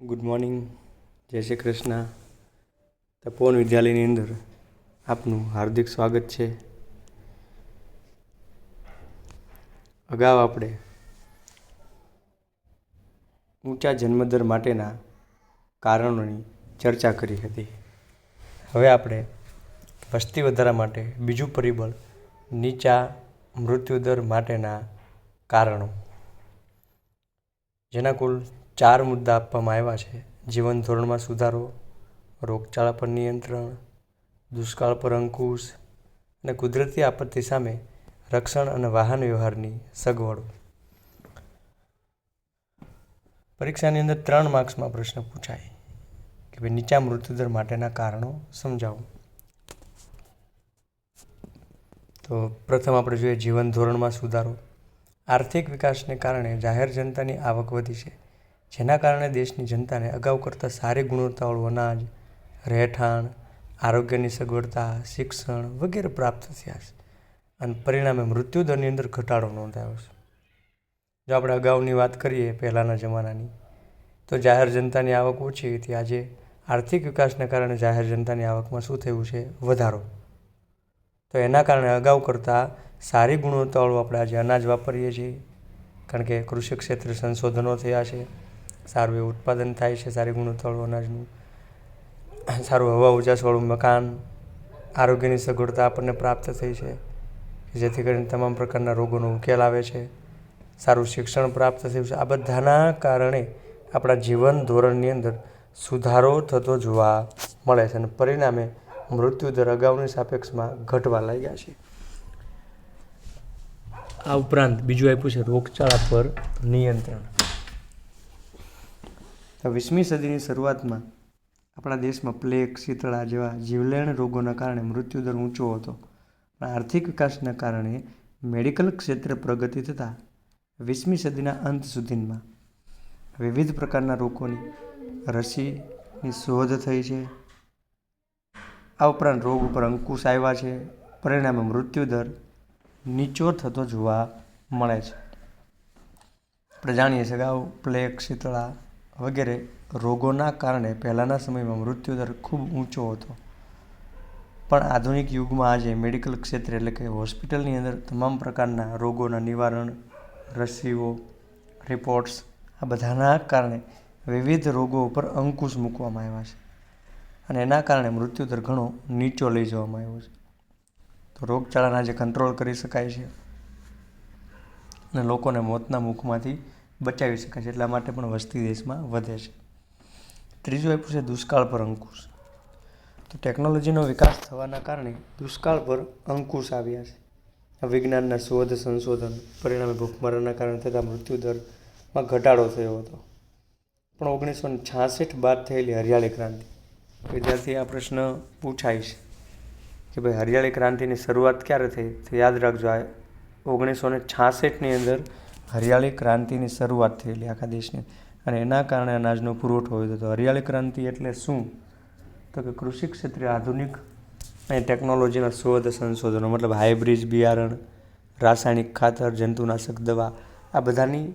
Good morning જય શ્રી કૃષ્ણ. તપોવન વિદ્યાલયની અંદર આપનું હાર્દિક સ્વાગત છે. અગાઉ આપણે ઊંચા જન્મદર માટેના કારણોની ચર્ચા કરી હતી. હવે આપણે વસ્તી વધારા માટે બીજું પરિબળ નીચા મૃત્યુદર માટેના કારણો. જેના કુલ ચાર મુદ્દા આપવામાં આવ્યા છે. જીવન ધોરણમાં સુધારો, રોગચાળા પર નિયંત્રણ, દુષ્કાળ પર અંકુશ અને કુદરતી આપત્તિ સામે રક્ષણ અને વાહન વ્યવહારની સગવડો. પરીક્ષાની અંદર ત્રણ માર્ક્સમાં પ્રશ્ન પૂછાય કે ભાઈ નીચા મૃત્યુદર માટેના કારણો સમજાવો. તો પ્રથમ આપણે જોઈએ જીવન ધોરણમાં સુધારો. આર્થિક વિકાસને કારણે જાહેર જનતાની આવક વધી છે. જેના કારણે દેશની જનતાને અગાઉ કરતાં સારી ગુણવત્તાવાળું અનાજ, રહેઠાણ, આરોગ્યની સગવડતા, શિક્ષણ વગેરે પ્રાપ્ત થયા છે અને પરિણામે મૃત્યુદરની અંદર ઘટાડો નોંધાયો છે. જો આપણે અગાઉની વાત કરીએ પહેલાંના જમાનાની, તો જાહેર જનતાની આવક ઓછી હતી. આજે આર્થિક વિકાસને કારણે જાહેર જનતાની આવકમાં શું થયું છે? વધારો. તો એના કારણે અગાઉ કરતાં સારી ગુણવત્તાવાળું આપણે આજે અનાજ વાપરીએ છીએ. કારણ કે કૃષિ ક્ષેત્રે સંશોધનો થયા છે. સારું એવું ઉત્પાદન થાય છે, સારી ગુણવત્તાવાળું અનાજનું, સારું હવા ઉજાસવાળું મકાન, આરોગ્યની સગવડતા આપણને પ્રાપ્ત થઈ છે, જેથી કરીને તમામ પ્રકારના રોગોનો ઉકેલ આવે છે, સારું શિક્ષણ પ્રાપ્ત થયું છે. આ બધાના કારણે આપણા જીવન ધોરણની અંદર સુધારો થતો જોવા મળે છે અને પરિણામે મૃત્યુદર અગાઉની સાપેક્ષમાં ઘટવા લાગ્યા છે. આ ઉપરાંત બીજું આપ્યું છે, રોગચાળા પર નિયંત્રણ. વીસમી સદીની શરૂઆતમાં આપણા દેશમાં પ્લેગ, શીતળા જેવા જીવલેણ રોગોના કારણે મૃત્યુદર ઊંચો હતો. પણ આર્થિક વિકાસના કારણે મેડિકલ ક્ષેત્રે પ્રગતિ થતાં વીસમી સદીના અંત સુધીમાં વિવિધ પ્રકારના રોગોની રસીની શોધ થઈ છે. આ ઉપરાંત રોગ ઉપર અંકુશ આવ્યા છે. પરિણામે મૃત્યુદર નીચો થતો જોવા મળે છે. આપણે જાણીએ છીએ અગાઉ પ્લેગ, શીતળા વગેરે રોગોના કારણે પહેલાંના સમયમાં મૃત્યુદર ખૂબ ઊંચો હતો. પણ આધુનિક યુગમાં આજે મેડિકલ ક્ષેત્રે એટલે કે હોસ્પિટલની અંદર તમામ પ્રકારના રોગોના નિવારણ, રસીઓ, રિપોર્ટ્સ આ બધાના કારણે વિવિધ રોગો ઉપર અંકુશ મૂકવામાં આવ્યા છે અને એના કારણે મૃત્યુદર ઘણો નીચો લઈ જવામાં આવ્યો છે. તો રોગચાળાના આજે કંટ્રોલ કરી શકાય છે અને લોકોને મોતના મુખમાંથી બચાવી શકાય છે, એટલા માટે પણ વસ્તી દેશમાં વધે છે. ત્રીજું આપ્યું છે દુષ્કાળ પર અંકુશ. તો ટેકનોલોજીનો વિકાસ થવાના કારણે દુષ્કાળ પર અંકુશ આવ્યા છે. વિજ્ઞાનના શોધ, સંશોધન પરિણામે ભૂખમરાના કારણે થતા મૃત્યુદરમાં ઘટાડો થયો હતો. પણ ઓગણીસો ને છાસઠ બાદ થયેલી હરિયાળી ક્રાંતિ. વિદ્યાર્થી આ પ્રશ્ન પૂછાય છે કે ભાઈ હરિયાળી ક્રાંતિની શરૂઆત ક્યારે થઈ? તો યાદ રાખજો, આ ઓગણીસો છાસઠની અંદર હરિયાળી ક્રાંતિની શરૂઆત થયેલી આખા દેશની. અને એના કારણે અનાજનો પુરવઠો હોય તો હરિયાળી ક્રાંતિ એટલે શું? તો કે કૃષિ ક્ષેત્રે આધુનિક અને ટેકનોલોજીના શોધ, સંશોધનો, મતલબ હાઇબ્રિડ બિયારણ, રાસાયણિક ખાતર, જંતુનાશક દવા, આ બધાની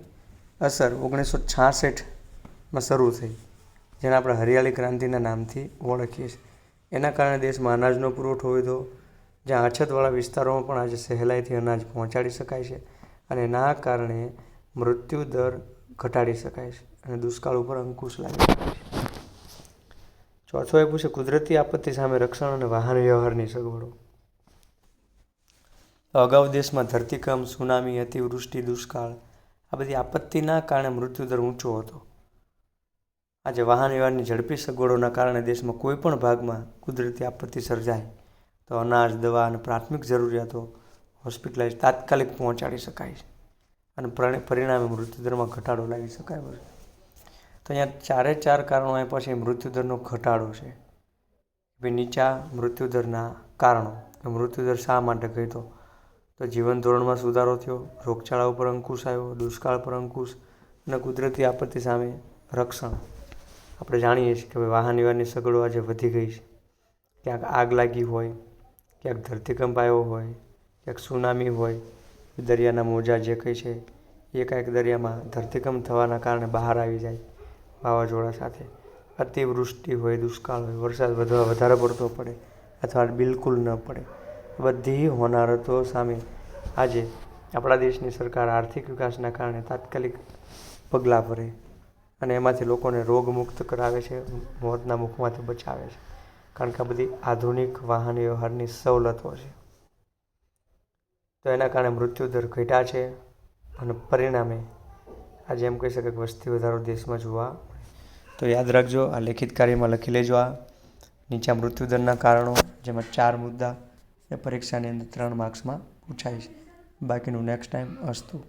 અસર ઓગણીસો છાસઠમાં શરૂ થઈ, જેને આપણે હરિયાળી ક્રાંતિના નામથી ઓળખીએ છીએ. એના કારણે દેશમાં અનાજનો પુરવઠો તો જ્યાં અછતવાળા વિસ્તારોમાં પણ આજે સહેલાઈથી અનાજ પહોંચાડી શકાય છે. અને ના કારણે મૃત્યુ દર ઘટાડી શકાય છે અને દુષ્કાળ ઉપર અંકુશ લાવી શકાય છે. ચોથો એ પૂછે, કુદરતી આપત્તિ સામે રક્ષણ અને વાહન વ્યવહારની સગવડો. અગાઉ દેશમાં ધરતીકંપ સુનામી, અતિવૃષ્ટિ, દુષ્કાળ, આ બધી આપત્તિના કારણે મૃત્યુદર ઊંચો હતો. આજે વાહન વ્યવહારની ઝડપી સગવડોના કારણે દેશમાં કોઈ પણ ભાગમાં કુદરતી આપત્તિ સર્જાય. તો અનાજ, દવા અને પ્રાથમિક જરૂરિયાતો હોસ્પિટલાઇઝ તાત્કાલિક પહોંચાડી શકાય છે અને પરિણામે મૃત્યુદરમાં ઘટાડો લાવી શકાય તો અહીંયા ચારે ચાર કારણો એ પછી મૃત્યુદરનો ઘટાડો છે. ભાઈ નીચા મૃત્યુદરના કારણો. મૃત્યુદર શા માટે ઘટ્યો? તો જીવન ધોરણમાં સુધારો થયો, રોગચાળા ઉપર અંકુશ આવ્યો, દુષ્કાળ પર અંકુશ અને કુદરતી આપત્તિ સામે રક્ષણ. આપણે જાણીએ છીએ કે ભાઈ વાહન વ્યવહારની સગવડો આજે વધી ગઈ છે. ક્યાંક આગ લાગી હોય, ક્યાંક ધરતીકંપ આવ્યો હોય ક્યાંક સુનામી હોય દરિયાના મોજા જે કંઈ છે, એ કાંઈક દરિયામાં ધરતીકંપ થવાના કારણે બહાર આવી જાય વાવાઝોડા સાથે. અતિવૃષ્ટિ હોય, દુષ્કાળ હોય, વરસાદ વધવા વધારે પડતો પડે અથવા બિલકુલ ન પડે. બધી હોનારતો સામે આજે આપણા દેશની સરકાર આર્થિક વિકાસના કારણે તાત્કાલિક પગલાં ભરે અને એમાંથી લોકોને રોગમુક્ત કરાવે છે, મોતના મુખમાંથી બચાવે છે. કારણ કે આ બધી આધુનિક વાહન વ્યવહારની સવલતો છે. તો એના કારણે મૃત્યુદર ઘટ્યા છે અને પરિણામે આજે એમ કહી શકાય કે વસ્તી વધારો દેશમાં જોવા તો યાદ રાખજો, આ લેખિત કાર્યમાં લખી લેજો આ. નીચા મૃત્યુદરના કારણો, જેમાં ચાર મુદ્દા એ પરીક્ષાની અંદર ત્રણ માર્ક્સમાં પૂછાય છે. બાકીનું નેક્સ્ટ ટાઈમ અસ્તુ.